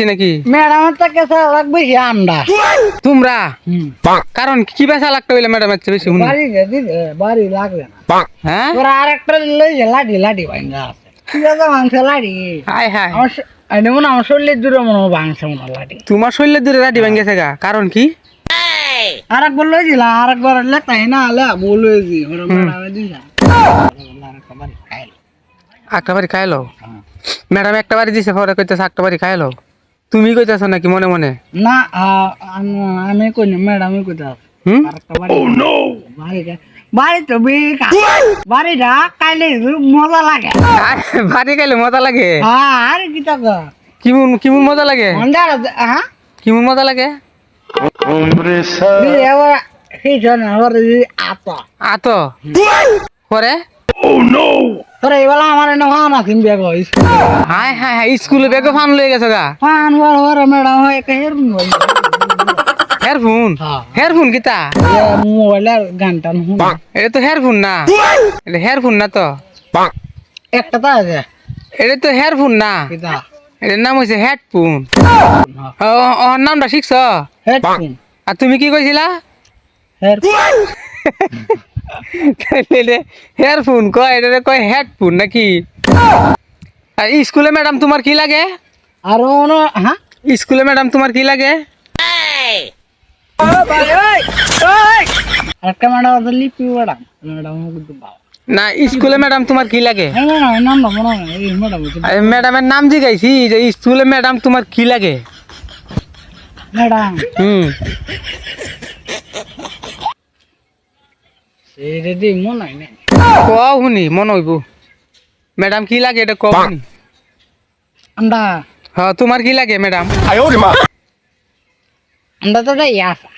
নাকি? ম্যাডামের তো কেসা লাগবে আমরা তোমরা? কারণ কি বেচা লাগতে হইলে ম্যাডামের চেয়ে বেশি বাড়ি বাড়ি লাগবে না। হ্যাঁ? তোরা আর একটা লই যে লাঠি লাঠি ভাঙ্গা আছে। ঠিক আছে ভাঙছে লাঠি? হাই হাই আমি মনে আমার শরীরের দূরে মনে হয় ভাঙছে মনে তোমার শরীরের দূরে রাডি ভাঙ্গেছে গা কারণ কি? আর একবার লই দিলা আর একবার লেখাই না আলে বলে দি। ওরা ম্যাডামে দিলা আরেকটা বাড়ি খাইলো। একটা বাড়ি খাইলো হ্যাঁ। ম্যাডাম একটা বাড়ি দিছে পরে কইতেছে একটা বাড়ি খাইলো। তুমি কইতেছ নাকি মনে মনে? না আমি কই না ম্যাডামই কইতা হুম? বাড়ি তো বাড়িটা খাইলে মজা লাগে। বাড়ি খাইলে মজা লাগে? হ্যাঁ আর কি কিমন কিমন মজা লাগে? হ্যাঁ? কিমন মজা লাগে? এই এবার সেই এই আতা আতো তোরা এবেলা আমার এনে ফান আছেন বেগ হইস হাই হাই হাই স্কুলে বেগে ফান লয়ে গেছে গা। ফান ম্যাডাম হয় হই হ্যাঁ। হেয়ারফোন কিতা মোবাইলের গান টান এটা তো হেয়ারফোন না। এটা হেয়ারফোন না তো। একটা তো আছে। এটা তো হেয়ারফোন না। কিতা এটার নাম হয়েছে হেডফোন। ওর নামটা শিখছ? হেডফোন। আর তুমি কি কইছিলা? হেডফোন। হেয়ারফোন কয় এটা কয় হেডফোন নাকি আর স্কুলে ম্যাডাম তোমার কি লাগে আর অন্য হ্যাঁ স্কুলে ম্যাডাম তোমার কি লাগে একটা ম্যাডাম আছে লিপি ম্যাডাম ম্যাডাম কিন্তু বাবা না স্কুলে ম্যাডাম তোমার কি লাগে হ্যাঁ ম্যাডাম নাম না মনে হয় এই ম্যাডাম হচ্ছে আরে ম্যাডামের নাম জিগাইছি যে স্কুলে ম্যাডাম তোমার কি লাগে ম্যাডাম হুম এই রেডি মনে হয় না? কও শুনি মন হইব। ম্যাডাম কি লাগে এটা কও শুনি? আমরা হ তোমার কি লাগে ম্যাডাম আমরা তো যাই আসা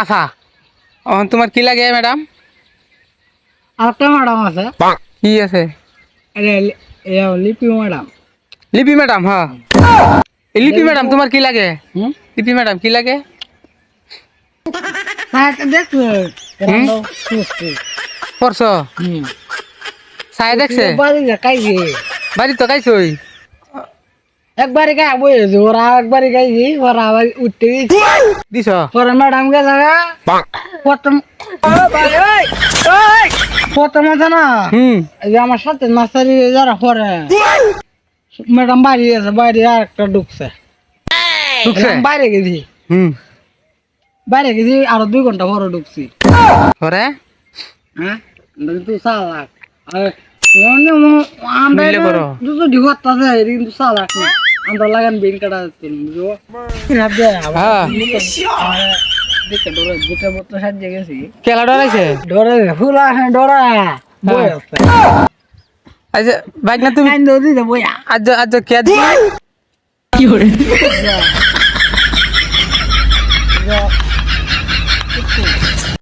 আফা ও তোমার কি লাগে ম্যাডাম আর একটা ম্যাডাম আছে কি আছে? আরে এ লিপি ম্যাডাম লিপি ম্যাডাম হ। এই লিপি ম্যাডাম তোমার কি লাগে? হুম? লিপি ম্যাডাম কি লাগে? হ্যাঁ চাই দেখছে? বাড়ি কাইছে বাড়ি তো খাইছই। একবারে গায়ে বয়েছে ওরা একবারে গাইছি ওরা আবার উঠতে দিছ? পরে ম্যাডাম গেছে গা প্রথম প্রথম আছে না? হুম। এই যে আমার সাথে নার্সারি যারা পরে ম্যাডাম বাড়ি গেছে বাইরে আর একটা ঢুকছে। বাইরে গেছি। হুম। বাইরে গেছি আরও দুই ঘণ্টা পরে ঢুকছি। পরে? হ্যাঁ? কিন্তু চালাক। আর আমরা দুটো ঢিগত আছে কিন্তু চালাক না। আমরা লাগান বেন কাটা বুঝো? হ্যাঁ। কেলা ডরাইছে ডরে ফুলা হ্যাঁ। ডরা বই বাইক না তুমি? কাইন্দ আজ আজ কে যা